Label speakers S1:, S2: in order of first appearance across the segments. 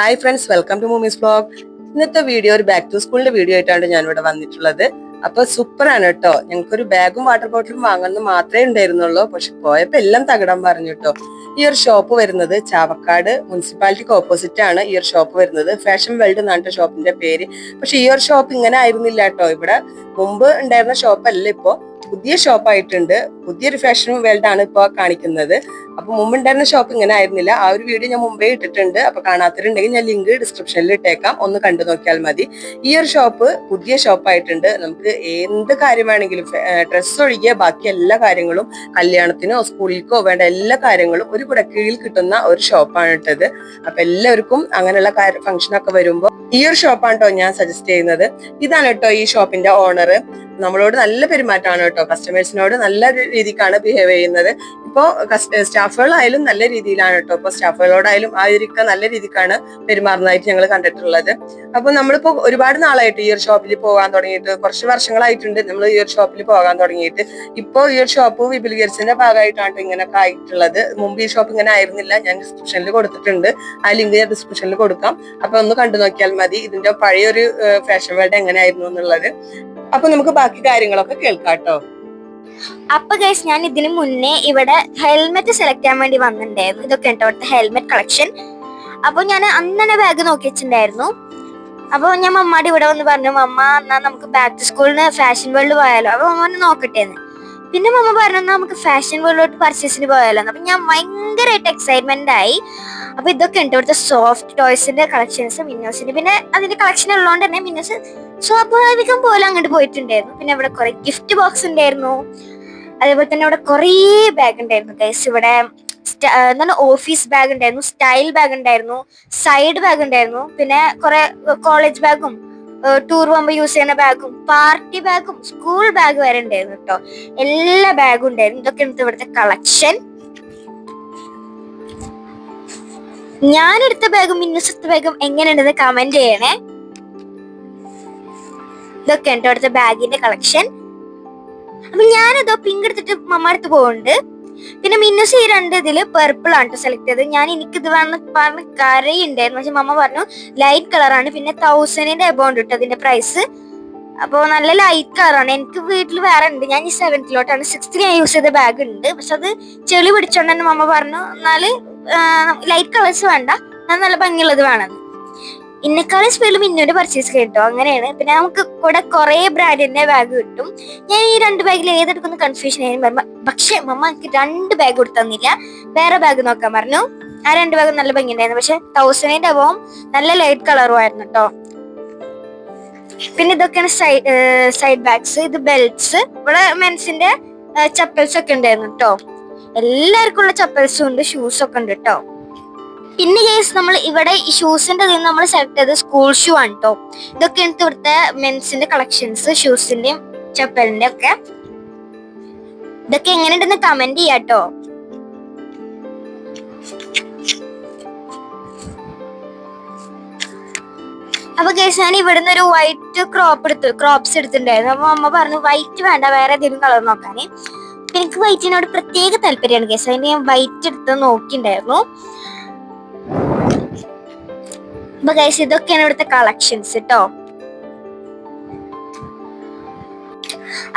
S1: Hi friends welcome to Moomees blog ഇന്നത്തെ video ഒരു back to സ്കൂളിന്റെ വീഡിയോ ആയിട്ടാണ് ഞാൻ ഇവിടെ വന്നിട്ടുള്ളത്. അപ്പൊ സൂപ്പർ ആണ് കേട്ടോ. ഞങ്ങൾക്ക് ഒരു ബാഗും വാട്ടർ ബോട്ടിലും വാങ്ങുന്നത് മാത്രമേ ഉണ്ടായിരുന്നുള്ളൂ. പക്ഷെ പോയപ്പോ എല്ലാം തകടം പറഞ്ഞു കേട്ടോ. ഈ ഒരു ഷോപ്പ് വരുന്നത് ചാവക്കാട് മുനിസിപ്പാലിറ്റിക്ക് ഓപ്പോസിറ്റ് ആണ് ഈ ഒരു ഷോപ്പ് വരുന്നത്. ഫാഷൻ വേൾഡ് എന്നാണ് ഷോപ്പിന്റെ പേര്. പക്ഷെ ഈ ഒരു ഷോപ്പ് ഇങ്ങനെ ആയിരുന്നില്ല കേട്ടോ. ഇവിടെ മുമ്പ് ഉണ്ടായിരുന്ന ഷോപ്പ് അല്ല ഇപ്പോ. പുതിയ ഷോപ്പ് ആയിട്ടുണ്ട് പുതിയൊരു ഫാഷൻ വേൾഡ് ആണ് ഇപ്പൊ കാണിക്കുന്നത്. അപ്പൊ മുമ്പ് ഉണ്ടായിരുന്ന ഷോപ്പ് ഇങ്ങനെ ആയിരുന്നില്ല. ആ ഒരു വീഡിയോ ഞാൻ മുമ്പേ ഇട്ടിട്ടുണ്ട്. അപ്പൊ കാണാത്തവരുണ്ടെങ്കിൽ ഞാൻ ലിങ്ക് ഡിസ്ക്രിപ്ഷനിൽ ഇട്ടേക്കാം. ഒന്ന് കണ്ടു നോക്കിയാൽ മതി. ഈ ഒരു ഷോപ്പ് പുതിയ ഷോപ്പ് ആയിട്ടുണ്ട് നമുക്ക് എന്ത് കാര്യമാണെങ്കിലും ഡ്രസ്സ് ഒഴികെ ബാക്കി എല്ലാ കാര്യങ്ങളും കല്യാണത്തിനോ സ്കൂളിലേക്കോ വേണ്ട എല്ലാ കാര്യങ്ങളും ഒരു കുടക്കീഴിൽ കിട്ടുന്ന ഒരു ഷോപ്പാണ് ഇട്ടത്. അപ്പൊ എല്ലാവർക്കും അങ്ങനെയുള്ള ഫംഗ്ഷൻ ഒക്കെ വരുമ്പോൾ ഈ ഒരു ഷോപ്പാണ് കേട്ടോ ഞാൻ സജസ്റ്റ് ചെയ്യുന്നത്. ഇതാണ് കേട്ടോ ഈ ഷോപ്പിന്റെ ഓണർ നമ്മളോട് നല്ല പെരുമാറ്റമാണ് കേട്ടോ. കസ്റ്റമേഴ്സിനോട് നല്ല രീതിക്കാണ് ബിഹേവ് ചെയ്യുന്നത്. ഇപ്പോ സ്റ്റാഫുകളായാലും നല്ല രീതിയിലാണ് കേട്ടോ. ഇപ്പൊ സ്റ്റാഫുകളോടായാലും ആ ഒരു നല്ല രീതിക്കാണ് പെരുമാറുന്നതായിട്ട് ഞങ്ങൾ കണ്ടിട്ടുള്ളത്. അപ്പോൾ നമ്മളിപ്പോ ഒരുപാട് നാളായിട്ട് ഈ ഒരു ഷോപ്പിൽ പോകാൻ തുടങ്ങിയിട്ട് കുറച്ച് വർഷങ്ങളായിട്ടുണ്ട് നമ്മൾ ഈ ഒരു ഷോപ്പിൽ പോകാൻ തുടങ്ങിയിട്ട്. ഇപ്പോ ഈ ഒരു ഷോപ്പ് വിപുലീകരിച്ചതിന്റെ ഭാഗമായിട്ടാണ് ഇങ്ങനെയൊക്കെ ആയിട്ടുള്ളത്. മുമ്പ് ഈ ഷോപ്പ് ഇങ്ങനെ ആയിരുന്നില്ല. ഞാൻ ഡിസ്ക്രിപ്ഷനിൽ കൊടുത്തിട്ടുണ്ട്. ആ ലിങ്ക് ഞാൻ ഡിസ്ക്രിപ്ഷനിൽ കൊടുക്കാം. അപ്പോൾ ഒന്ന് കണ്ടു നോക്കിയാൽ മതി. ഇതിന്റെ പഴയൊരു ഫാഷൻ വേൾഡ് എങ്ങനെയായിരുന്നു എന്നുള്ളത്. അപ്പൊ നമുക്ക് ബാക്കി കാര്യങ്ങളൊക്കെ കേൾക്കാട്ടോ കേട്ടോ.
S2: അപ്പൊ ഗൈസ് ഞാൻ ഇതിനു മുന്നേ ഇവിടെ ഹെൽമെറ്റ് സെലക്ട് ചെയ്യാൻ വേണ്ടി വന്നിട്ടുണ്ടായിരുന്നു. ഇതൊക്കെ ഉണ്ട് അവിടുത്തെ ഹെൽമെറ്റ് കളക്ഷൻ അപ്പൊ ഞാൻ അന്നെ ബാഗ് നോക്കി വെച്ചിട്ടുണ്ടായിരുന്നു. അപ്പൊ ഞാൻ മമ്മാടെ ഇവിടെ വന്ന് പറഞ്ഞു മമ്മ എന്നാ നമുക്ക് ബാക്ക് ടു സ്കൂളിന് ഫാഷൻ വേൾഡ് പോയാലോ? അപ്പൊ മമ്മ നോക്കട്ടെ എന്ന് പിന്നെ മമ്മ പറഞ്ഞു "എന്നാ നമുക്ക് ഫാഷൻ വേൾഡിലോട്ട് പർച്ചേസിന് പോയാലോ? എന്ന്." അപ്പൊ ഞാൻ ഭയങ്കരമായിട്ട് എക്സൈറ്റ്മെന്റ് ആയി. അപ്പൊ ഇതൊക്കെ ഉണ്ട് ഇവിടുത്തെ സോഫ്റ്റ് ടോയ്സിന്റെ കളക്ഷൻസ് മിന്നോസിന്റെ. പിന്നെ അതിന്റെ കളക്ഷൻ ഉള്ളതുകൊണ്ട് തന്നെ മിന്നോസ് സ്വാഭാവികം പോലെ അങ്ങോട്ട് പോയിട്ടുണ്ടായിരുന്നു. പിന്നെ അവിടെ കുറെ ഗിഫ്റ്റ് ബോക്സ് ഉണ്ടായിരുന്നു. അതേപോലെ തന്നെ അവിടെ കുറേ ബാഗ് ഉണ്ടായിരുന്നു ഗൈസ് ഇവിടെ എന്താണ് ഓഫീസ് ബാഗ് ഉണ്ടായിരുന്നു സ്റ്റൈൽ ബാഗ് ഉണ്ടായിരുന്നു സൈഡ് ബാഗ് ഉണ്ടായിരുന്നു പിന്നെ കുറെ കോളേജ് ബാഗും ടൂർ പോകുമ്പോൾ യൂസ് ചെയ്യുന്ന ബാഗും പാർട്ടി ബാഗും സ്കൂൾ ബാഗ് വരെ ഉണ്ടായിരുന്നു കേട്ടോ എല്ലാ ബാഗും ഉണ്ടായിരുന്നു. ഇതൊക്കെ എടുത്ത് ഇവിടുത്തെ കളക്ഷൻ ഞാൻ എടുത്ത ബാഗും മിന്നസത്തെ ബാഗും എങ്ങനെയുണ്ടെന്ന് കമന്റ് ചെയ്യണേ. ഇതൊക്കെ ഉണ്ട് അടുത്ത ബാഗിന്റെ കളക്ഷൻ അപ്പൊ ഞാനതോ പിങ്ക് എടുത്തിട്ട് മമ്മ അടുത്ത് പോകുന്നുണ്ട് പിന്നെ മിന്നസ് ഈ രണ്ട് ഇതിൽ പെർപ്പിൾ ആണ് സെലക്ട് ചെയ്തത്. ഞാൻ എനിക്ക് ഇത് വന്ന് പറഞ്ഞ് കരയുണ്ടായിരുന്നു. പക്ഷെ മമ്മ പറഞ്ഞു ലൈറ്റ് കളറാണ് പിന്നെ തൗസൻഡിന്റെ എബൗണ്ട് ഇട്ടു അതിന്റെ പ്രൈസ് അപ്പോൾ നല്ല ലൈറ്റ് കളറാണ് എനിക്ക് വീട്ടിൽ വേറെ ഉണ്ട്. ഞാൻ ഈ സെവൻത്തിലോട്ടാണ് സിക്സ്ത്തിൽ ഞാൻ യൂസ് ചെയ്ത ബാഗ് ഉണ്ട്. പക്ഷെ അത് ചെളി പിടിച്ചോണ്ട് തന്നെ മമ്മ പറഞ്ഞു എന്നാൽ ലൈറ്റ് കളേഴ്സ് വേണ്ട. എന്നാൽ നല്ല ഭംഗിയുള്ളത് വേണം. ഇന്നെക്കാളും സ്പീഡിൽ ഇന്നൊരു പർച്ചേസ് കേട്ടോ. അങ്ങനെയാണ്. പിന്നെ നമുക്ക് കൂടെ കുറെ ബ്രാൻഡിന്റെ ബാഗ് കിട്ടും. ഞാൻ ഈ രണ്ട് ബാഗിൽ ഏതെടുക്കുന്ന കൺഫ്യൂഷൻ ആയിരുന്നു പക്ഷെ മമ്മ എനിക്ക് രണ്ട് ബാഗ് കൊടുത്തന്നില്ല വേറെ ബാഗ് നോക്കാൻ പറഞ്ഞു. ആ രണ്ട് ബാഗ് നല്ല ഭംഗിയുണ്ടായിരുന്നു. പക്ഷെ തൗസൻഡിന്റെ അപവും നല്ല ലൈറ്റ് കളറും ആയിരുന്നു കേട്ടോ പിന്നെ ഇതൊക്കെയാണ് സൈഡ് സൈഡ് ബാഗ്സ് ഇത് ബെൽറ്റ്സ് ഇവിടെ മെൻസിന്റെ ചപ്പൽസ് ഒക്കെ ഉണ്ടായിരുന്നു കേട്ടോ എല്ലാവർക്കും ഉള്ള ചപ്പൽസും ഉണ്ട് ഷൂസ് ഒക്കെ ഉണ്ട് കേട്ടോ പിന്നെ ഗേസ് നമ്മൾ ഇവിടെ ഈ ഷൂസിന്റെ ഇതിൽ നമ്മൾ സെലക്ട് ചെയ്തത് സ്കൂൾ ഷൂ ആണ് കേട്ടോ ഇതൊക്കെ എടുത്ത് ഇവിടുത്തെ മെൻസിന്റെ കളക്ഷൻസ് ഷൂസിന്റെയും ചപ്പലിന്റെ ഒക്കെ. ഇതൊക്കെ എങ്ങനെയുണ്ടെന്ന് കമന്റ് ചെയ്യാട്ടോ അപ്പൊ കേസ് ഞാൻ ഇവിടുന്ന് ഒരു വൈറ്റ് ക്രോപ്പ് എടുത്തു ക്രോപ്സ് എടുത്തിട്ടുണ്ടായിരുന്നു. അപ്പൊ അമ്മ പറഞ്ഞു വൈറ്റ് വേണ്ട വേറെ ഏതെങ്കിലും കളർ നോക്കാൻ എനിക്ക് വൈറ്റിനോട് പ്രത്യേക താല്പര്യമാണ് കേസ് അതിന് ഞാൻ വൈറ്റ് എടുത്ത് നോക്കിണ്ടായിരുന്നു അപ്പൊ ഗൈസ് ഇതൊക്കെയാണ് ഇവിടുത്തെ കളക്ഷൻസ് കേട്ടോ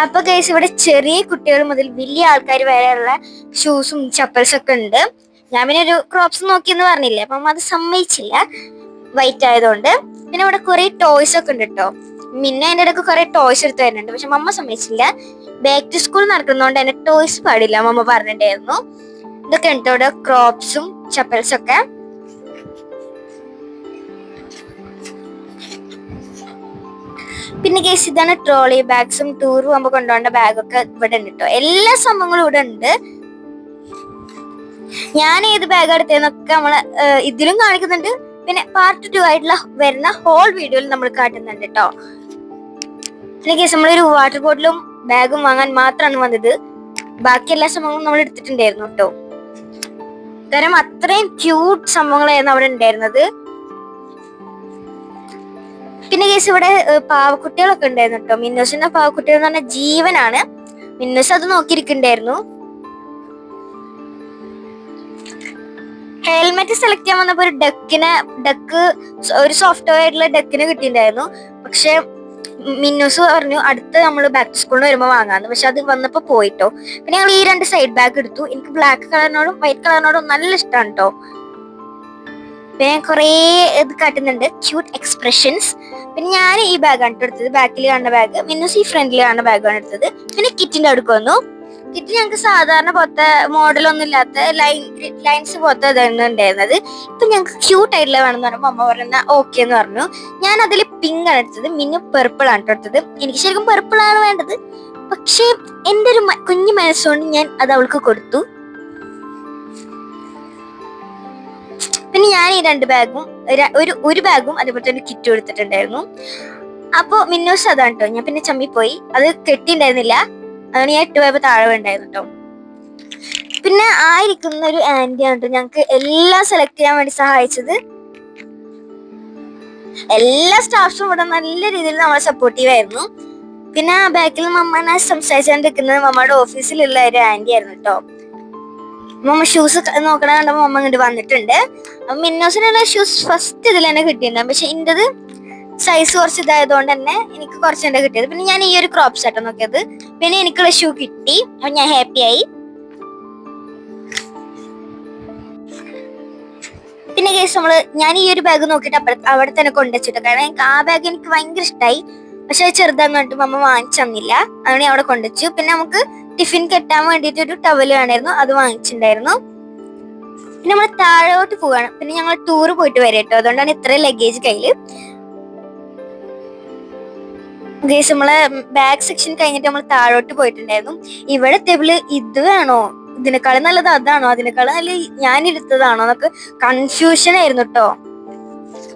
S2: അപ്പൊ ഗൈസ് ഇവിടെ ചെറിയ കുട്ടികൾ മുതൽ വലിയ ആൾക്കാർ വരെയുള്ള ഷൂസും ചപ്പൽസും ഒക്കെ ഉണ്ട്. ഞാൻ പിന്നെ ഒരു ക്രോപ്സ് നോക്കിയെന്ന് പറഞ്ഞില്ലേ അപ്പം അത് സമ്മതിച്ചില്ല. വൈറ്റ് ആയതുകൊണ്ട്. പിന്നെ ഇവിടെ കുറെ ടോയ്സ് ഒക്കെ ഉണ്ട് കേട്ടോ മിന്നെ അതിന്റെ ഇടയ്ക്ക് കുറെ ടോയ്സ് എടുത്ത് വരുന്നുണ്ട്. പക്ഷെ മമ്മ സമ്മതിച്ചില്ല. ബാക്ക് ടു സ്കൂൾ നടക്കുന്നതുകൊണ്ട് തന്നെ ടോയ്സ് പാടില്ല മമ്മ പറഞ്ഞിട്ടുണ്ടായിരുന്നു. ഇതൊക്കെ ഉണ്ട് ഇവിടെ ക്രോപ്സും ചപ്പൽസും പിന്നെ കേസ് ഇതാണ് ട്രോളി ബാഗ്സും ടൂർ പോകുമ്പോൾ കൊണ്ടുപോകേണ്ട ബാഗൊക്കെ ഇവിടെ ഉണ്ട് കേട്ടോ എല്ലാ സംഭവങ്ങളും ഇവിടെ ഉണ്ട്. ഞാൻ ഏത് ബാഗ് എടുത്തതെന്നൊക്കെ നമ്മൾ ഏഹ്, ഇതിലും കാണിക്കുന്നുണ്ട്. പിന്നെ പാർട്ട് ടു ആയിട്ടുള്ള വരുന്ന ഹോൾ വീഡിയോയിൽ നമ്മൾ കാട്ടുന്നുണ്ട് കേട്ടോ പിന്നെ കേസ് നമ്മളൊരു വാട്ടർ ബോട്ടിലും ബാഗും വാങ്ങാൻ മാത്രമാണ് വന്നത്. ബാക്കി എല്ലാ സംഭവങ്ങളും നമ്മൾ എടുത്തിട്ടുണ്ടായിരുന്നു കേട്ടോ കാരണം അത്രയും ക്യൂട്ട് സംഭവങ്ങളായിരുന്നു അവിടെ ഉണ്ടായിരുന്നത്. പിന്നെ കേസ് ഇവിടെ പാവക്കുട്ടികളൊക്കെ ഉണ്ടായിരുന്നു കേട്ടോ. മിന്നൂസിന്റെ പാവക്കുട്ടികൾ എന്ന് പറഞ്ഞ ജീവനാണ്. മിന്നൂസ് അത് നോക്കിയിരിക്കണ്ടായിരുന്നു ഹെൽമെറ്റ് സെലക്ട് ചെയ്യാൻ വന്നപ്പോ ഒരു ഡക്കിനെ ഡക്ക് ഒരു സോഫ്റ്റ്വെയർ ആയിട്ടുള്ള ഡക്കിന് കിട്ടിയിട്ടുണ്ടായിരുന്നു. പക്ഷെ മിന്നൂസ് പറഞ്ഞു അടുത്ത് നമ്മൾ ബാക്ക് ടു സ്കൂളിൽ വരുമ്പോൾ വാങ്ങാന്ന്. പക്ഷെ അത് വന്നപ്പോ പോയിട്ടോ. പിന്നെ ഞങ്ങൾ ഈ രണ്ട് സൈഡ് ബാഗ് എടുത്തു. എനിക്ക് ബ്ലാക്ക് കളറിനോടും വൈറ്റ് കളറിനോടും നല്ല ഇഷ്ടമാണ് കേട്ടോ പിന്നെ ഞാൻ കുറേ ഇത് കാട്ടുന്നുണ്ട്. ക്യൂട്ട് എക്സ്പ്രഷൻസ് പിന്നെ ഞാൻ ഈ ബാഗാണ് എടുത്തത് ബാക്കിൽ കാണുന്ന ബാഗ് മിന്നൂസ് ഈ ഫ്രണ്ടിൽ കാണുന്ന ബാഗാണ് എടുത്തത് പിന്നെ കിറ്റിന്റെ അടുക്ക് വന്നു. കിറ്റ് ഞങ്ങൾക്ക് സാധാരണ പോലത്തെ മോഡലൊന്നും ഇല്ലാത്ത ലൈൻ ലൈൻസ് പോലത്തെ ഇതായിരുന്നു ഉണ്ടായിരുന്നത്. ഇപ്പൊ ഞങ്ങൾക്ക് ക്യൂട്ട് ആയിട്ടുള്ള വേണമെന്ന് പറഞ്ഞപ്പോൾ അമ്മ പറഞ്ഞ ഓക്കെ എന്ന് പറഞ്ഞു. ഞാൻ അതിൽ പിങ്ക് ആണ് എടുത്തത് മിന്നു പെർപ്പിൾ ആണ് എടുത്തത് എനിക്ക് ശരിക്കും പെർപ്പിൾ ആണ് വേണ്ടത്. പക്ഷേ എന്റെ ഒരു കുഞ്ഞു മനസ്സുകൊണ്ട് ഞാൻ അത് അവൾക്ക് കൊടുത്തു. ഈ രണ്ട് ബാഗും ഒരു ഒരു ബാഗും അതുപോലെ തന്നെ കിറ്റും എടുത്തിട്ടുണ്ടായിരുന്നു അപ്പൊ മിന്നൂസ് അതാണ് കേട്ടോ ഞാൻ പിന്നെ ചമ്മി പോയി അത് കെട്ടിണ്ടായിരുന്നില്ല. അതാണ് ഞാൻ എട്ട് പോയപ്പോ താഴെ ഉണ്ടായിരുന്നു കേട്ടോ പിന്നെ ആയിരിക്കുന്ന ഒരു ആന്റി ആണ് ട്ടോ ഞങ്ങക്ക് എല്ലാം സെലക്ട് ചെയ്യാൻ വേണ്ടി സഹായിച്ചത്. എല്ലാ സ്റ്റാഫ്സും ഇവിടെ നല്ല രീതിയിൽ നമ്മളെ സപ്പോർട്ടീവ് ആയിരുന്നു. പിന്നെ ബാക്കിൽ മമ്മനെ സംസാരിച്ചുകൊണ്ടിരിക്കുന്നത് മമ്മയുടെ ഓഫീസിലുള്ള ഒരു ആന്റി ആയിരുന്നു കേട്ടോ മമ്മ ഷൂസ് നോക്കണ കണ്ടപ്പോ അമ്മ ഇങ്ങോട്ട് വന്നിട്ടുണ്ട്. അപ്പൊ മിന്നോസിനുള്ള ഷൂസ് ഫസ്റ്റ് ഇതിൽ തന്നെ കിട്ടിയിട്ടുണ്ട്. പക്ഷെ എന്റെത് സൈസ് കുറച്ച് ഇതായതുകൊണ്ട് തന്നെ എനിക്ക് കുറച്ച് എന്റെ കിട്ടിയത്. പിന്നെ ഞാൻ ഈ ഒരു ക്രോപ്പ് സെറ്റ് നോക്കിയത്. പിന്നെ എനിക്കുള്ള ഷൂ കിട്ടി. അപ്പൊ ഞാൻ ഹാപ്പി ആയി. പിന്നെ കേസ് നമ്മൾ ഞാൻ ഈ ഒരു ബാഗ് നോക്കിയിട്ട് അപ്പുറ അവിടെ തന്നെ കൊണ്ടുവച്ചിട്ട് കാരണം എനിക്ക് ആ ബാഗ് എനിക്ക് ഭയങ്കര ഇഷ്ടമായി പക്ഷെ ചെറുതാന്ന് പറഞ്ഞിട്ട് മമ്മ വാങ്ങിച്ചു തന്നില്ല. അതുകൊണ്ട് അവിടെ കൊണ്ടുവച്ചു. പിന്നെ നമുക്ക് ടിഫിൻ കെട്ടാൻ വേണ്ടിയിട്ട് ഒരു ടവൽ വേണമായിരുന്നു. അത് വാങ്ങിച്ചിട്ടുണ്ടായിരുന്നു. പിന്നെ നമ്മൾ താഴോട്ട് പോവാണ് പിന്നെ ഞങ്ങൾ ടൂർ പോയിട്ട് വരാം കേട്ടോ. അതുകൊണ്ടാണ് ഇത്ര ലഗേജ് കയ്യിൽ ഗേസ് നമ്മളെ ബാക്ക് സെക്ഷൻ കഴിഞ്ഞിട്ട് നമ്മൾ താഴോട്ട് പോയിട്ടുണ്ടായിരുന്നു. ഇവിടെ ടേബിൾ ഇത് വേണോ? ഇതിനേക്കാളും നല്ലത് അതാണോ? അതിനേക്കാളും നല്ല ഞാൻ എടുത്തതാണോ? എന്നൊക്കെ കൺഫ്യൂഷൻ ആയിരുന്നു കേട്ടോ.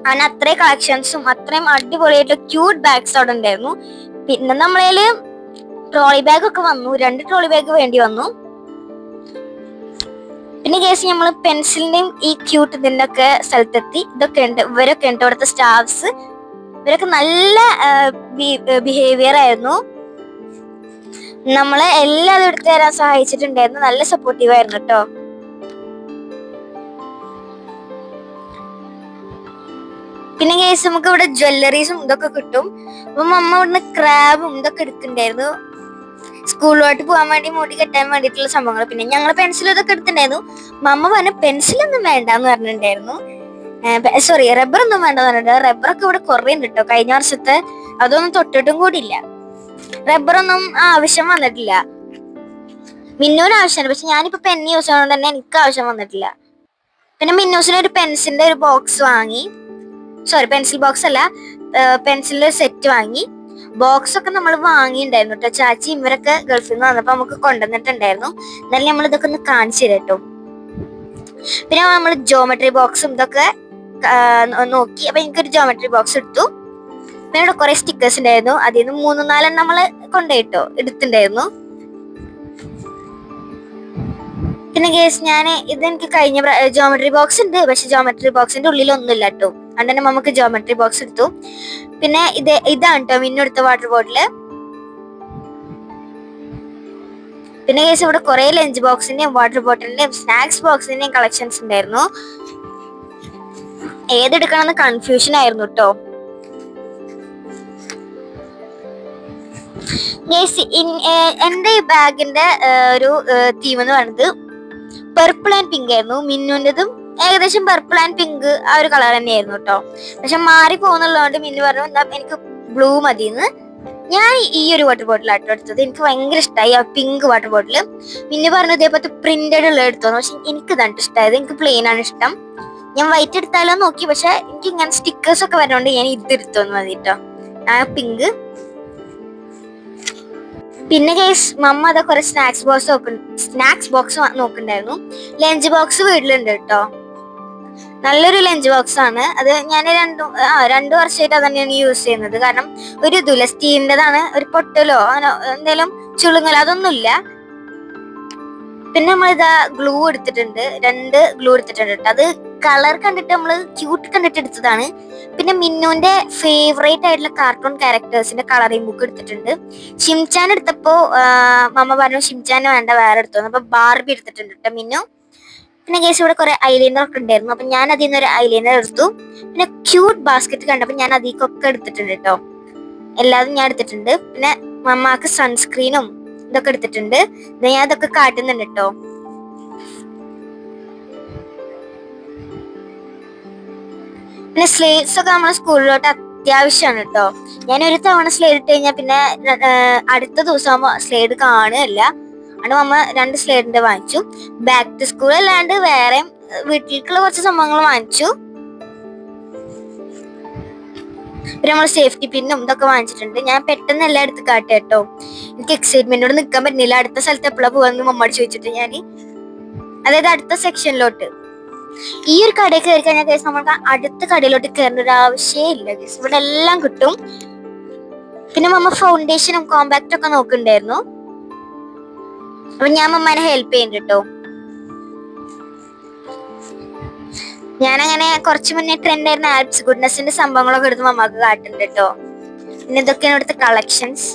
S2: അങ്ങനെ അത്രയും കളക്ഷൻസും അത്രയും അടിപൊളിയായിട്ടുള്ള ക്യൂട്ട് ബാഗ്സ് അവിടെ ഉണ്ടായിരുന്നു. പിന്നെ നമ്മളേൽ ട്രോളി ബാഗ് ഒക്കെ വന്നു. രണ്ട് ട്രോളി ബാഗ് വേണ്ടി വന്നു. പിന്നെ കേസ് നമ്മൾ പെൻസിലിന്റെയും ഈ ക്യൂട്ട് ഇതിന്റെ ഒക്കെ സ്ഥലത്തെത്തി. ഇതൊക്കെ ഉണ്ട്. ഇവരൊക്കെ ഉണ്ട് ഇവിടുത്തെ സ്റ്റാഫ്സ് ഇവരൊക്കെ നല്ല ബിഹേവിയർ ആയിരുന്നു. നമ്മളെ എല്ലാം എടുത്തു തരാൻ സഹായിച്ചിട്ടുണ്ടായിരുന്നു. നല്ല സപ്പോർട്ടീവ് ആയിരുന്നു കേട്ടോ പിന്നെ കേസ് നമുക്ക് ഇവിടെ ജ്വല്ലറീസും ഇതൊക്കെ കിട്ടും. അപ്പൊ അമ്മ ഇവിടുന്ന് ക്രാബും ഇതൊക്കെ എടുത്തിട്ടുണ്ടായിരുന്നു. സ്കൂളിലോട്ട് പോകാൻ വേണ്ടി മുടി കെട്ടാൻ വേണ്ടിയിട്ടുള്ള സംഭവങ്ങൾ. പിന്നെ ഞങ്ങൾ പെൻസിൽ ഇതൊക്കെ എടുത്തിട്ടുണ്ടായിരുന്നു. മമ്മ പറഞ്ഞ പെൻസിലൊന്നും വേണ്ട എന്ന് പറഞ്ഞിട്ടുണ്ടായിരുന്നു. സോറി റബ്ബർ ഒന്നും വേണ്ട പറഞ്ഞിട്ടുണ്ട് റബ്ബറൊക്കെ ഇവിടെ കുറേ ഉണ്ട് കേട്ടോ കഴിഞ്ഞ വർഷത്തെ അതൊന്നും തൊട്ടിട്ടും കൂടിയില്ല. റബ്ബറൊന്നും ആവശ്യം വന്നിട്ടില്ല. മിന്നൂന് ആവശ്യമുണ്ട്. പക്ഷെ ഞാനിപ്പോ പെൻ യൂസ് ചെയ്യണോ തന്നെ എനിക്ക് ആവശ്യം വന്നിട്ടില്ല. പിന്നെ മിന്നൂസിന് ഒരു പെൻസിലിന്റെ ഒരു ബോക്സ് വാങ്ങി. സോറി പെൻസിൽ ബോക്സ് അല്ല. പെൻസിലിന്റെ സെറ്റ് വാങ്ങി. ബോക്സ് ഒക്കെ നമ്മൾ വാങ്ങിയിട്ടുണ്ടായിരുന്നു കേട്ടോ ചാച്ചി ഇവരൊക്കെ ഗൾഫിൽ നിന്ന് വന്നപ്പോ നമുക്ക് കൊണ്ടുവന്നിട്ടുണ്ടായിരുന്നു. എന്നാലും നമ്മൾ ഇതൊക്കെ ഒന്ന് കാണിച്ചു തരാം കേട്ടോ പിന്നെ നമ്മൾ ജോമെട്രി ബോക്സും ഇതൊക്കെ നോക്കി. അപ്പൊ എനിക്കൊരു ജോമെട്രി ബോക്സ് എടുത്തു. പിന്നെ ഇവിടെ കുറെ സ്റ്റിക്കേഴ്സ് ഉണ്ടായിരുന്നു. അതിൽ നിന്ന് മൂന്ന് നാലെണ്ണം നമ്മൾ കൊണ്ടുപോയിട്ടോ എടുത്തിട്ടുണ്ടായിരുന്നു. പിന്നെ ഗേസ് ഞാൻ ഇത് എനിക്ക് കഴിഞ്ഞ ജോമെട്രി ബോക്സ് ഉണ്ട്. പക്ഷെ ജോമെട്രി ബോക്സിന്റെ ഉള്ളിൽ ഒന്നുമില്ല കേട്ടോ അതുകൊണ്ട് തന്നെ നമുക്ക് ജോമെട്രി ബോക്സ് എടുത്തു. പിന്നെ ഇത് ഇതാണ് കേട്ടോ മിന്നെടുത്ത വാട്ടർ ബോട്ടിൽ പിന്നെ കേസ് ഇവിടെ കുറെ ലഞ്ച് ബോക്സിന്റെയും വാട്ടർ ബോട്ടിലിന്റെയും സ്നാക്സ് ബോക്സിന്റെയും കളക്ഷൻസ് ഉണ്ടായിരുന്നു. ഏതെടുക്കണമെന്ന് കൺഫ്യൂഷൻ ആയിരുന്നു കേട്ടോ എന്റെ ബാഗിന്റെ ഒരു തീം എന്ന് പറയുന്നത് പെർപ്പിൾ ആൻഡ് പിങ്ക് ആയിരുന്നു. മിന്നുന്റെതും ഏകദേശം പർപ്പിൾ ആൻഡ് പിങ്ക് ആ ഒരു കളർ തന്നെയായിരുന്നു കേട്ടോ പക്ഷെ മാറി പോകുന്നുള്ളതുകൊണ്ട് മിന്നു പറഞ്ഞു എന്താ എനിക്ക് ബ്ലൂ മതിയെന്ന്. ഞാൻ ഈ ഒരു വാട്ടർ ബോട്ടിൽ ആട്ടോ എടുത്തത്. എനിക്ക് ഭയങ്കര ഇഷ്ടമായി ആ പിങ്ക് വാട്ടർ ബോട്ടിൽ മിന്നു പറഞ്ഞു ഇതേപോലത്തെ പ്രിന്റഡ് ഉള്ള എടുത്തോന്ന് പക്ഷെ എനിക്ക് ഇതാണ് ഇഷ്ടമായത് എനിക്ക് പ്ലെയിൻ ആണ് ഇഷ്ടം. ഞാൻ വൈറ്റ് എടുത്താലോ നോക്കി. പക്ഷെ എനിക്ക് ഇങ്ങനെ സ്റ്റിക്കേഴ്സ് ഒക്കെ വരുന്നോണ്ട് ഞാൻ ഇത് എടുത്തോന്ന് മതി കേട്ടോ ആ പിങ്ക് പിന്നെ കേസ് മമ്മ അതാ കുറെ snacks box open snacks box നോക്കുന്നുണ്ടായിരുന്നു. Lunch box വീട്ടിലുണ്ട് കേട്ടോ നല്ലൊരു ലഞ്ച് ബോക്സ് ആണ്. അത് ഞാൻ രണ്ടു ആ രണ്ടു വർഷമായിട്ട് അത് തന്നെയാണ് യൂസ് ചെയ്യുന്നത്. കാരണം ഒരു ഇതുമില്ല സ്റ്റീലിന്റെതാണ് ഒരു പൊട്ടലോ അങ്ങനെ എന്തെങ്കിലും ചുളുങ്ങലോ അതൊന്നുമില്ല. പിന്നെ നമ്മൾ ഗ്ലൂ എടുത്തിട്ടുണ്ട്. രണ്ട് ഗ്ലൂ എടുത്തിട്ടുണ്ട് അത് കളർ കണ്ടിട്ട് നമ്മൾ ക്യൂട്ട് കണ്ടിട്ട് എടുത്തതാണ്. പിന്നെ മിന്നുവിന്റെ ഫേവറേറ്റ് ആയിട്ടുള്ള കാർട്ടൂൺ ക്യാരക്ടേഴ്സിന്റെ കളറിംഗ് ബുക്ക് എടുത്തിട്ടുണ്ട്. ഷിംചാൻ എടുത്തപ്പോ ആ, മമ്മ പറഞ്ഞു ഷിംചാൻ വേണ്ട വേറെ എടുത്തു അപ്പൊ ബാർബി എടുത്തിട്ടുണ്ട് കേട്ടോ മിന്നു. പിന്നെ കേസ് ഇവിടെ കുറെ ഐലൈനർ ഒക്കെ ഉണ്ടായിരുന്നു. അപ്പൊ ഞാൻ അതിൽ നിന്ന് ഒരു ഐലൈനർ എടുത്തു. പിന്നെ ക്യൂട്ട് ബാസ്ക്കറ്റ് കണ്ടപ്പോ ഞാൻ അതിക്കൊക്കെ എടുത്തിട്ടുണ്ട് കേട്ടോ എല്ലാതും ഞാൻ എടുത്തിട്ടുണ്ട്. പിന്നെ മമ്മാക്ക് സൺസ്ക്രീനും ഇതൊക്കെ എടുത്തിട്ടുണ്ട്. ഞാൻ അതൊക്കെ കാട്ടുന്നുണ്ട് കേട്ടോ പിന്നെ സ്ലേറ്റ്സ് ഒക്കെ നമ്മളെ സ്കൂളിലോട്ട് അത്യാവശ്യമാണ് കേട്ടോ ഞാൻ ഒരു തവണ ഇട്ട് കഴിഞ്ഞാൽ പിന്നെ അടുത്ത ദിവസം ആകുമ്പോൾ സ്ലേഡ് കാണുകയല്ല. അതുകൊണ്ട് മമ്മ രണ്ട് സ്ലേഡിന്റെ വാങ്ങിച്ചു. ബാക്ക് ടു സ്കൂൾ അല്ലാണ്ട് വേറെ വീട്ടിലേക്കുള്ള കുറച്ച് സംഭവങ്ങൾ വാങ്ങിച്ചു. പിന്നെ നമ്മൾ സേഫ്റ്റി പിന്നും ഇതൊക്കെ വാങ്ങിച്ചിട്ടുണ്ട്. ഞാൻ പെട്ടെന്ന് എല്ലാം എടുത്ത് കാട്ടെ കേട്ടോ. എനിക്ക് എക്സൈറ്റ്മെന്റോട് നിൽക്കാൻ പറ്റുന്നില്ല. അടുത്ത സ്ഥലത്ത് എപ്പോഴാ പോവാന്ന് മമ്മയോട് ചോദിച്ചിട്ട് ഞാൻ. അതായത് അടുത്ത സെക്ഷനിലോട്ട് ഈ ഒരു കടയിൽ കയറി കഴിഞ്ഞാൽ കേസ് നമ്മൾക്ക് അടുത്ത കടയിലോട്ട് കയറേണ്ട ഒരു ആവശ്യമേ ഇല്ല കേസ് ഇവിടെ എല്ലാം കിട്ടും. പിന്നെ മമ്മ ഫൗണ്ടേഷനും കോമ്പാക്റ്റും ഒക്കെ നോക്കുന്നുണ്ടായിരുന്നു. അപ്പൊ ഞാൻ അമ്മമാരെ ഹെൽപ്പ് ചെയ്യുന്നു കേട്ടോ ഞാനങ്ങനെ കുറച്ച് മുന്നേ ട്രെൻഡ് ആയിരുന്ന ആൽപ്സ് ഗുഡ്നസിന്റെ സംഭവങ്ങളൊക്കെ എടുത്ത് മമ്മക്ക് കാട്ടുന്നുണ്ട് കേട്ടോ പിന്നെ ഇതൊക്കെയാണ് ഇവിടുത്തെ കളക്ഷൻസ്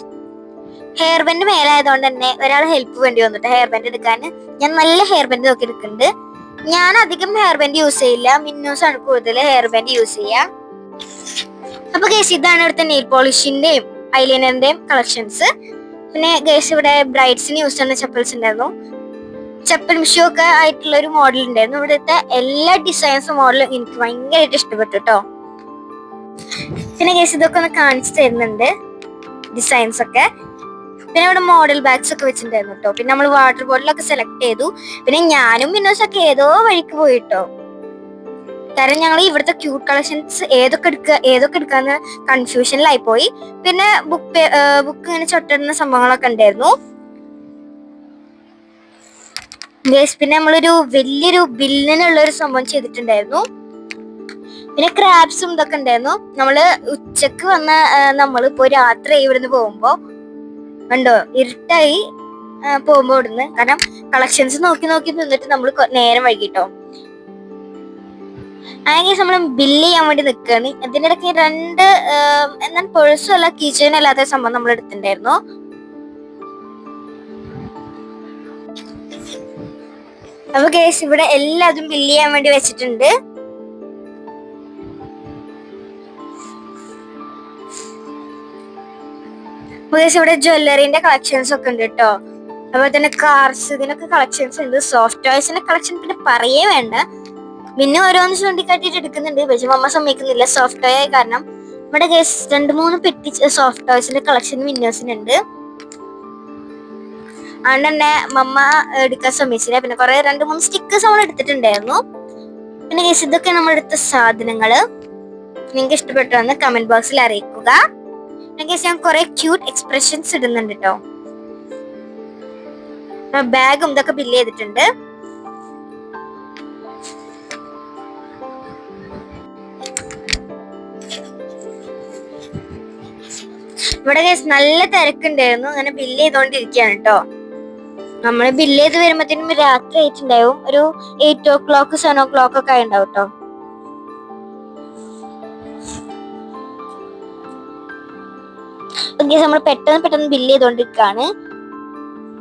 S2: ഹെയർ ബാൻഡ് മേലായതുകൊണ്ട് തന്നെ ഒരാൾ ഹെൽപ്പ് വേണ്ടി വന്നിട്ട് ഹെയർ ബാൻഡ് എടുക്കാൻ. ഞാൻ നല്ല ഹെയർ ബാൻഡ് നോക്കി എടുക്കുന്നുണ്ട്. ഞാൻ അധികം ഹെയർ ബാൻഡ് യൂസ് ചെയ്യില്ല. മിന്നൂസ് ആണ് കൂടുതൽ ഹെയർ ബാൻഡ് യൂസ് ചെയ്യുക അപ്പൊ കേസ് ഇതാണ് ഇവിടുത്തെ നെയിൽ പോളിഷിന്റെയും ഐലൈനറിന്റെയും കളക്ഷൻസ് പിന്നെ ഗേസ് ഇവിടെ ബ്രൈഡ്സിന് യൂസ് ചെയ്യുന്ന ചെപ്പൽസ് ഉണ്ടായിരുന്നു. ചെപ്പൽ മിഷ്യൂ ഒക്കെ ആയിട്ടുള്ള ഒരു മോഡൽ ഉണ്ടായിരുന്നു. ഇവിടുത്തെ എല്ലാ ഡിസൈൻസും മോഡലും എനിക്ക് ഭയങ്കരമായിട്ട് ഇഷ്ടപ്പെട്ടു കേട്ടോ പിന്നെ ഗേസ് ഇതൊക്കെ ഒന്ന് കാണിച്ചു തരുന്നുണ്ട് ഡിസൈൻസ് ഒക്കെ. പിന്നെ ഇവിടെ മോഡൽ ബാഗ്സ് ഒക്കെ വെച്ചിട്ടുണ്ടായിരുന്നു കേട്ടോ പിന്നെ നമ്മൾ വാട്ടർ ബോട്ടിലൊക്കെ സെലക്ട് ചെയ്തു. പിന്നെ ഞാനും മിന്നോസൊക്കെ ഏതോ വഴിക്ക് പോയിട്ടോ കാരണം ഞങ്ങൾ ഇവിടുത്തെ ക്യൂട്ട് കളക്ഷൻസ് ഏതൊക്കെ എടുക്കുക ഏതൊക്കെ എടുക്കാന്ന് കൺഫ്യൂഷനിലായി പോയി. പിന്നെ ബുക്ക് ബുക്ക് ഇങ്ങനെ ചൊട്ടിടുന്ന സംഭവങ്ങളൊക്കെ ഉണ്ടായിരുന്നു. പിന്നെ നമ്മളൊരു വലിയൊരു ബില്ലിനുള്ള ഒരു സംഭവം ചെയ്തിട്ടുണ്ടായിരുന്നു. പിന്നെ ക്രാബ്സും ഇതൊക്കെ ഉണ്ടായിരുന്നു. നമ്മൾ ഉച്ചയ്ക്ക് വന്ന നമ്മൾ ഇപ്പോ രാത്രി ഇവിടുന്ന് പോകുമ്പോ. കണ്ടോ? ഇരുട്ടായി പോകുമ്പോ ഇവിടുന്ന്. കാരണം കളക്ഷൻസ് നോക്കി നോക്കി നിന്നിട്ട് നമ്മൾ നേരം വൈകിട്ടോ. അങ്ങനെ നമ്മൾ ബില്ല് ചെയ്യാൻ വേണ്ടി നിൽക്കുകയാണ് അതിന്റെ ഇടയ്ക്ക് രണ്ട് എന്നാൽ പേഴ്സും അല്ല കീച്ചനും അല്ലാത്ത സംഭവം നമ്മൾ എടുത്തിട്ടുണ്ടായിരുന്നു. അപ്പൊ കേസ് ഇവിടെ എല്ലാതും ബില്ല് ചെയ്യാൻ വേണ്ടി വെച്ചിട്ടുണ്ട്. ഇവിടെ ജ്വല്ലറിന്റെ കളക്ഷൻസ് ഒക്കെ ഉണ്ട് കേട്ടോ അതുപോലെ തന്നെ കാർസ് ഇതിനൊക്കെ കളക്ഷൻസ് ഉണ്ട്. സോഫ്റ്റ് ടോയ്സിന്റെ കളക്ഷൻ പിന്നെ പറയേ വേണ്ട. പിന്നെ ഓരോന്ന് ചൂണ്ടിക്കാട്ടിട്ട് എടുക്കുന്നുണ്ട്. പക്ഷെ മമ്മ സമ്മതിക്കുന്നില്ല. സോഫ്റ്റ് ടോയ് കാരണം ഇവിടെ കേസ് രണ്ട് മൂന്ന് പെട്ടി സോഫ്റ്റ് ടോയ്സിന്റെ കളക്ഷൻ മിന്നോസിനുണ്ട് അതുകൊണ്ട് തന്നെ മമ്മ എടുക്കാൻ ശ്രമിച്ചില്ല പിന്നെ കുറെ രണ്ട് മൂന്ന് സ്റ്റിക്കേഴ്സ് നമ്മൾ എടുത്തിട്ടുണ്ടായിരുന്നു. പിന്നെ കേസ് ഇതൊക്കെ നമ്മൾ എടുത്ത സാധനങ്ങൾ നിങ്ങൾക്ക് ഇഷ്ടപ്പെട്ടുവെന്ന് കമന്റ് ബോക്സിൽ അറിയിക്കുക. ഞാൻ കുറെ ക്യൂട്ട് എക്സ്പ്രഷൻസ് ഇടുന്നുണ്ട് കേട്ടോ ബാഗും ഇതൊക്കെ ബില്ല് ചെയ്തിട്ടുണ്ട്. ഇവിടെ കേസ് നല്ല തിരക്കുണ്ടായിരുന്നു. അങ്ങനെ ബില്ല് ചെയ്തോണ്ടിരിക്കുകയാണ് കേട്ടോ നമ്മൾ ബില്ല് ചെയ്ത് വരുമ്പോഴത്തേനും രാത്രി ആയിട്ടുണ്ടാവും. ഒരു eight o'clock seven o'clock ഒക്കെ ആയിണ്ടാവും കേട്ടോ നമ്മൾ പെട്ടെന്ന് പെട്ടെന്ന് ബില്ല് ചെയ്തോണ്ടിരിക്കാണ്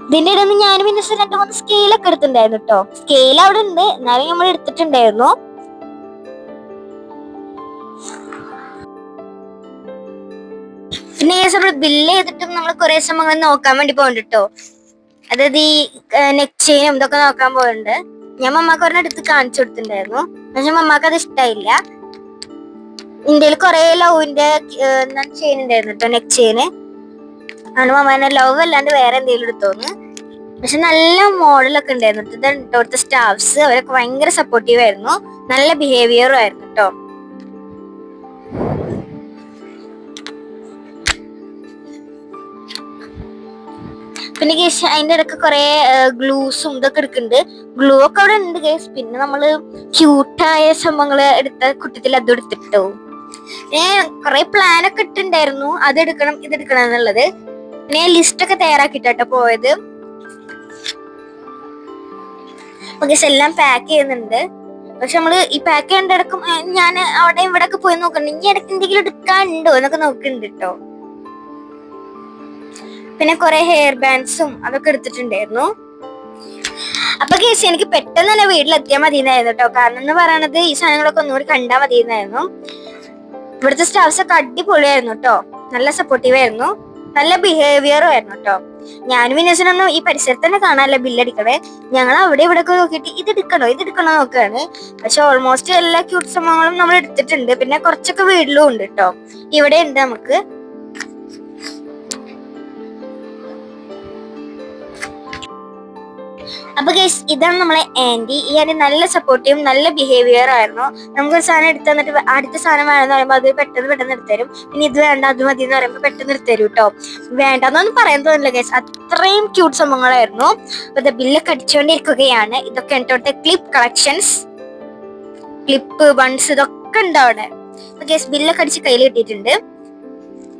S2: ഇതിന്റെ ഇടയിൽ ഞാനും പിന്നെ രണ്ട് മൂന്ന് സ്കെയിലൊക്കെ എടുത്തിട്ടുണ്ടായിരുന്നു കേട്ടോ സ്കെയിൽ അവിടെ ഉണ്ട്. എന്നാലും നമ്മൾ എടുത്തിട്ടുണ്ടായിരുന്നു. പിന്നെ നമ്മൾ ബില്ല് ചെയ്തിട്ടും നമ്മൾ കുറെ ശ്രമങ്ങൾ നോക്കാൻ വേണ്ടി പോകുന്നുണ്ട് അതായത് ഈ നെക്ക് ചെയിനും ഇതൊക്കെ നോക്കാൻ പോകുന്നുണ്ട് ഞാൻ മമ്മാക്ക് ഒരെണ്ണം എടുത്ത് കാണിച്ചു കൊടുത്തിട്ടുണ്ടായിരുന്നു പക്ഷെ മമ്മാക്ക് അത് ഇഷ്ടായില്ല. ഇന്ത്യയിൽ കുറെ ലവിന്റെ ചെയിൻ ഉണ്ടായിരുന്നു കേട്ടോ നെക്ക് ചെയിന് ആണ് മമ്മേനെ ലവ് അല്ലാണ്ട് വേറെ എന്തെങ്കിലും എടുത്തോന്ന്. പക്ഷെ നല്ല മോഡലൊക്കെ ഉണ്ടായിരുന്നു കേട്ടോ. സ്റ്റാഫ്സ് അവരൊക്കെ ഭയങ്കര സപ്പോർട്ടീവ് ആയിരുന്നു. നല്ല ബിഹേവിയറും ആയിരുന്നു കേട്ടോ പിന്നെ ഗേസ് അതിന്റെ ഇടയ്ക്ക് കുറെ ഗ്ലൂസും ഇതൊക്കെ എടുക്കുന്നുണ്ട്. ഗ്ലൂ ഒക്കെ അവിടെ ഉണ്ട് ഗേസ് പിന്നെ നമ്മൾ ക്യൂട്ടായ സംഭവങ്ങൾ എടുത്ത കുട്ടത്തിൽ അതും എടുത്തിട്ടോ. ഞാൻ കുറെ പ്ലാൻ ഒക്കെ ഇട്ടുണ്ടായിരുന്നു അത് എടുക്കണം ഇത് എടുക്കണം എന്നുള്ളത്. പിന്നെ ലിസ്റ്റ് ഒക്കെ തയ്യാറാക്കിട്ടോ പോയത്. ഗസ് എല്ലാം പാക്ക് ചെയ്യുന്നുണ്ട്. പക്ഷെ നമ്മൾ ഈ പാക്ക് ചെയ്യേണ്ട ഇടക്കും ഞാൻ അവിടെ ഇവിടെ ഒക്കെ പോയി നോക്കുന്നുണ്ട് ഇനി ഇടയ്ക്ക് എന്തെങ്കിലും എടുക്കാനുണ്ടോ എന്നൊക്കെ നോക്കുന്നുണ്ട് കേട്ടോ പിന്നെ കുറെ ഹെയർ ബാൻഡ്സും അതൊക്കെ എടുത്തിട്ടുണ്ടായിരുന്നു. അപ്പൊ കേസ് എനിക്ക് പെട്ടെന്ന് തന്നെ വീട്ടിലെത്തിയാൽ മതിയെന്നായിരുന്നു കേട്ടോ. കാരണം എന്ന് പറയണത് ഈ സാധനങ്ങളൊക്കെ ഒന്നുകൂടി കണ്ടാൽ മതിയെന്നായിരുന്നു. ഇവിടുത്തെ സ്റ്റാഫ്സ് ഒക്കെ അടിപൊളിയായിരുന്നു കേട്ടോ. നല്ല സപ്പോർട്ടീവ് ആയിരുന്നു. നല്ല ബിഹേവിയറും ആയിരുന്നു കേട്ടോ. ഞാനും വിനേശനൊന്നും ഈ പരിസരത്ത് തന്നെ കാണാനല്ല ബില്ലടിക്കണേ ഞങ്ങൾ അവിടെ ഇവിടെ ഒക്കെ നോക്കിയിട്ട് ഇത് എടുക്കണോ ഇത് എടുക്കണോ നോക്കുകയാണ്. പക്ഷെ ഓൾമോസ്റ്റ് എല്ലാ ക്യൂട്ട് സംഭവങ്ങളും നമ്മൾ എടുത്തിട്ടുണ്ട്. പിന്നെ കുറച്ചൊക്കെ വീട്ടിലും ഉണ്ട് കേട്ടോ. ഇവിടെ ഉണ്ട് നമുക്ക്. അപ്പൊ ഗൈസ് ഇതാണ് നമ്മളെ ആന്റി. ഈ ആന്റി നല്ല സപ്പോർട്ടീവും നല്ല ബിഹേവിയർ ആയിരുന്നു. നമുക്ക് ഒരു സാധനം എടുത്ത് തന്നിട്ട് അടുത്ത സാധനം വേണമെന്ന് പറയുമ്പോൾ അത് പെട്ടെന്ന് പെട്ടെന്ന് എടുത്തരും പിന്നെ ഇത് വേണ്ട അത് മതി എന്ന് പറയുമ്പോൾ പെട്ടെന്ന് എടുത്തരും കേട്ടോ വേണ്ടെന്നൊന്നും പറയാൻ തോന്നില്ല ഗൈസ് അത്രയും ക്യൂട്ട് സംഭവങ്ങളായിരുന്നു. അപ്പൊ ബില്ലൊക്കെ അടിച്ചുകൊണ്ടിരിക്കുകയാണ് ഇതൊക്കെ എന്റെ ക്ലിപ്പ് കളക്ഷൻസ് ക്ലിപ്പ് ബൺസ് ഇതൊക്കെ ഉണ്ട് അവിടെ. ഗൈസ് ബില്ലൊക്കെ അടിച്ച് കയ്യിൽ കിട്ടിയിട്ടുണ്ട്.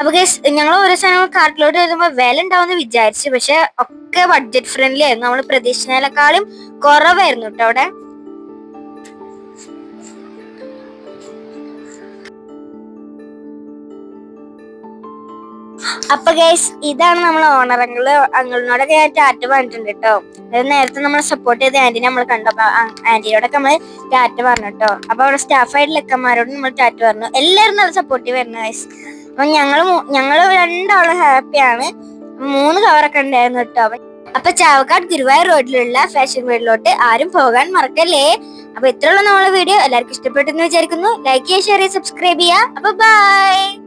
S2: അപ്പൊ ഗൈസ് ഞങ്ങൾ ഓരോ സാധനങ്ങൾ കാർട്ടിലോട്ട് വരുമ്പോൾ വില ഉണ്ടാവുമെന്ന് വിചാരിച്ചു പക്ഷെ ഒക്കെ ബഡ്ജറ്റ് ഫ്രണ്ട്ലി ആയിരുന്നു. നമ്മൾ പ്രതീക്ഷിച്ചതിനേക്കാളും കുറവായിരുന്നു കേട്ടോ അവിടെ. അപ്പൊ ഗൈസ് ഇതാണ് നമ്മൾ ഓണറങ്ങൾ അങ്കിൾ അങ്കിളിനോടൊക്കെ ഞാൻ ടാറ്റ പറഞ്ഞിട്ടുണ്ട് കേട്ടോ അത് നേരത്തെ നമ്മളെ സപ്പോർട്ട് ചെയ്ത ആന്റിനെ നമ്മൾ കണ്ടു അപ്പൊ ആന്റിയോടൊക്കെ നമ്മൾ ടാറ്റ പറഞ്ഞു കേട്ടോ അപ്പൊ അവിടെ സ്റ്റാഫായിട്ടുള്ള ലക്കന്മാരോട് നമ്മൾ ടാറ്റ പറഞ്ഞു. എല്ലാവരും നല്ല സപ്പോർട്ടീവ് ആയിരുന്നു ഗൈസ് അപ്പൊ ഞങ്ങൾ ഞങ്ങൾ രണ്ടാളും ഹാപ്പിയാണ്. മൂന്ന് കവറൊക്കെ ഉണ്ടായിരുന്നു കേട്ടോ. അപ്പൊ ചാവക്കാട് ഗുരുവായൂർ റോഡിലുള്ള ഫാഷൻ വീഡിലോട്ട് ആരും പോകാൻ മറക്കല്ലേ? അപ്പൊ ഇത്രയുള്ള നമ്മളെ വീഡിയോ. എല്ലാവർക്കും ഇഷ്ടപ്പെട്ടെന്ന് വിചാരിക്കുന്നു. ലൈക്ക് ചെയ്യുക ഷെയർ ചെയ്യുക സബ്സ്ക്രൈബ് ചെയ്യുക. അപ്പൊ ബൈ